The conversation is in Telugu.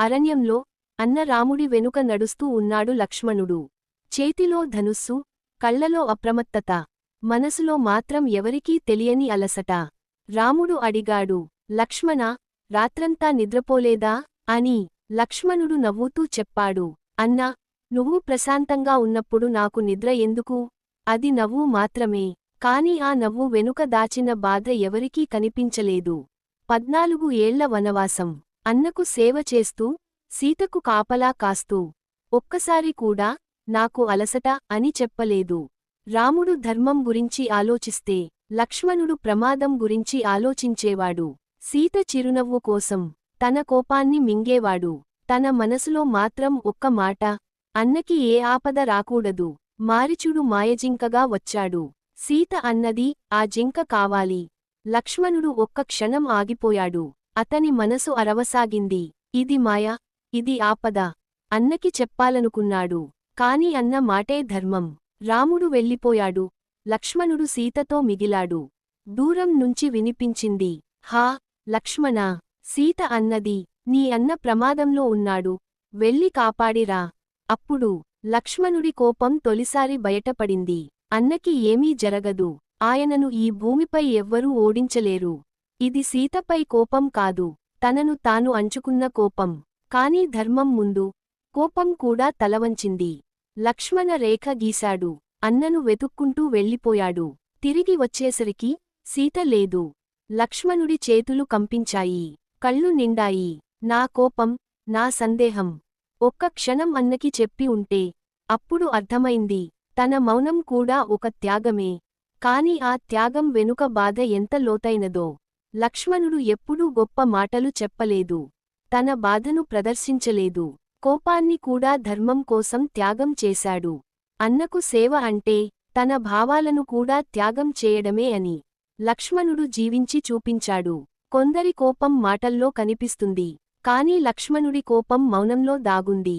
అరణ్యంలో అన్న రాముడి వెనుక నడుస్తూ ఉన్నాడు లక్ష్మణుడు. చేతిలో ధనుస్సు కళ్ళలో అప్రమత్తత మనసులో మాత్రం ఎవరికీ తెలియని అలసట. రాముడు అడిగాడు లక్ష్మణ రాత్రంతా నిద్రపోలేదా? అని లక్ష్మణుడు నవ్వుతూ చెప్పాడు అన్నా నువ్వు ప్రశాంతంగా ఉన్నప్పుడు నాకు నిద్ర ఎందుకు? అది నవ్వు మాత్రమే. కాని ఆ నవ్వు వెనుక దాచిన బాధ ఎవరికీ కనిపించలేదు. పద్నాలుగు ఏళ్ళ వనవాసం. అన్నకు సేవ చేస్తూ సీతకు కాపలా కాస్తూ ఒక్కసారి కూడా నాకు అలసట అని చెప్పలేదు. రాముడు ధర్మం గురించి ఆలోచిస్తే లక్ష్మణుడు ప్రమాదం గురించి ఆలోచించేవాడు. సీత చిరునవ్వు కోసం తన కోపాన్ని మింగేవాడు. తన మనసులో మాత్రం ఒక్క మాట అన్నకి ఏ ఆపద రాకూడదు. మారిచుడు మాయజింకగా వచ్చాడు. సీత అన్నది ఆ జింక కావాలి. లక్ష్మణుడు ఒక్క క్షణం ఆగిపోయాడు. అతని మనసు అరవసాగింది. ఇది మాయ ఇది ఆపద. అన్నకి చెప్పాలనుకున్నాడు. కాని అన్న మాటే ధర్మం. రాముడు వెళ్ళిపోయాడు. లక్ష్మణుడు సీతతో మిగిలాడు. దూరం నుంచి వినిపించింది. హా లక్ష్మణా సీత అన్నది. నీ అన్న ప్రమాదంలో ఉన్నాడు. వెళ్ళి కాపాడిరా. అప్పుడు లక్ష్మణుడి కోపం తొలిసారి బయటపడింది. అన్నకి ఏమీ జరగదు. ఆయనను ఈ భూమిపై ఎవ్వరూ ఓడించలేరు. ఇది సీతపై కోపం కాదు తనను తాను అంచుకున్న కోపం. కాని ధర్మం ముందు కోపం కూడా తలవంచింది. లక్ష్మణ రేఖ గీశాడు అన్నను వెతుక్కుంటూ వెళ్ళిపోయాడు. తిరిగి వచ్చేసరికి సీత లేదు. లక్ష్మణుడి చేతులు కంపించాయి కళ్ళు నిండాయి. నా కోపం నా సందేహం. ఒక్క క్షణం అన్నకి చెప్పి ఉంటే అప్పుడు అర్థమైంది తన మౌనం కూడా ఒక త్యాగమే. కాని ఆ త్యాగం వెనుక బాధ ఎంత లోతైనదో. లక్ష్మణుడు ఎప్పుడూ గొప్ప మాటలు చెప్పలేదు. తన బాధను ప్రదర్శించలేదు. కోపాన్ని కూడా ధర్మం కోసం త్యాగం చేశాడు. అన్నకు సేవ అంటే తన భావాలను కూడా త్యాగం చేయడమే అని. లక్ష్మణుడు జీవించి చూపించాడు. కొందరి కోపం మాటల్లో కనిపిస్తుంది. కాని లక్ష్మణుడి కోపం మౌనంలో దాగుంది.